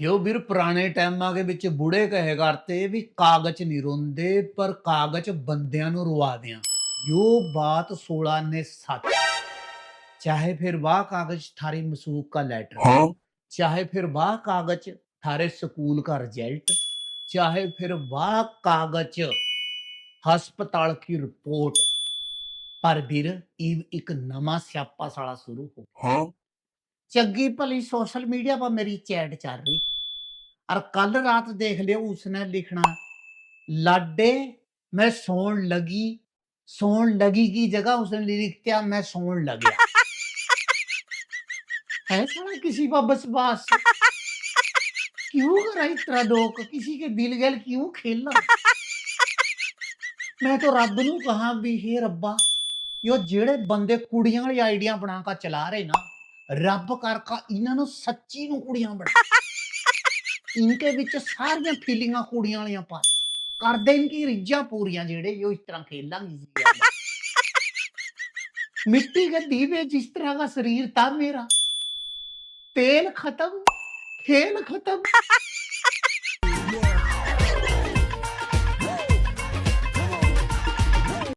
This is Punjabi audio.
ਜੋ ਵੀਰ ਪੁਰਾਣੇ ਟਾਈਮਾਂ ਦੇ ਵਿੱਚ ਬੁੜੇ ਕਹੇ ਕਰਤੇ ਵੀ ਕਾਗਜ਼ ਨਹੀਂ ਰੋਂਦੇ ਪਰ ਕਾਗਜ਼ ਬੰਦਿਆਂ ਨੂੰ ਰਵਾ ਦਿਆਂ। ਯੋ ਬਾਤ 16 ਨੇ 7 ਚਾਹੇ ਫਿਰ ਵਾਹ ਕਾਗਜ਼ ਥਾਰੀ ਮਸੂਕ ਦਾ ਲੈਟਰ ਚਾਹੇ ਫਿਰ ਵਾਹ ਕਾਗਜ਼ ਥਾਰੇ ਸਕੂਲ ਦਾ ਰਿਜ਼ਲਟ ਚਾਹੇ ਫਿਰ ਵਾਹ ਕਾਗਜ਼ ਹਸਪਤਾਲ ਕੀ ਰਿਪੋਰਟ। ਪਰ ਵੀਰ ਇਹ ਇੱਕ ਨਵਾਂ ਸਿਆਪਾ ਸਾਲਾ ਸ਼ੁਰੂ ਹੋ ਗਿਆ। ਚੱਗੀ ਭਲੀ ਸੋਸ਼ਲ ਮੀਡੀਆ ਪਰ ਮੇਰੀ ਚੈਟ ਚੱਲ ਰਹੀ। ਔਰ ਕੱਲ ਰਾਤ ਦੇਖ ਲਿਓ ਉਸਨੇ ਲਿਖਣਾ ਲਾਡੇ ਮੈਂ ਸੌਣ ਲਗੀ ਸੌਣ ਲਗੀ की जगह उसने लिख दिया मैं सौन लग गया है साला किसी पर बसवास क्यों करा इतना लोग किसी के दिल गल क्यों खेलना मैं तो रब ਨੂੰ ਕਹਾ ਵੀ हे ਰੱਬਾ ਯੋ ਜਿਹੜੇ ਬੰਦੇ ਕੁੜੀਆਂ ਵਾਲੀ ਆਈਡੀਆਂ ਬਣਾ ਕੇ ਚਲਾ ਰਹੇ ਨਾ ਰੱਬ ਕਰਕਾ ਇਹਨਾਂ ਨੂੰ ਸੱਚੀ ਨੂੰ ਕੁੜੀਆਂ ਬਣਾ ਇਨਕੇ ਵਿੱਚ ਸਾਰੀਆਂ ਫੀਲਿੰਗਾਂ ਕੁੜੀਆਂ ਵਾਲੀਆਂ ਪਾ ਦੇ। ਕਰਦੇ ਇਨਕੀ ਰਿੱਜਾਂ ਪੂਰੀਆਂ ਜਿਹੜੇ ਜੋ ਇਸ ਤਰ੍ਹਾਂ खेलेंगे जिंदगी में। मिट्टी के दीवे जिस तरह का शरीर था मेरा तेल खत्म खेल खत्म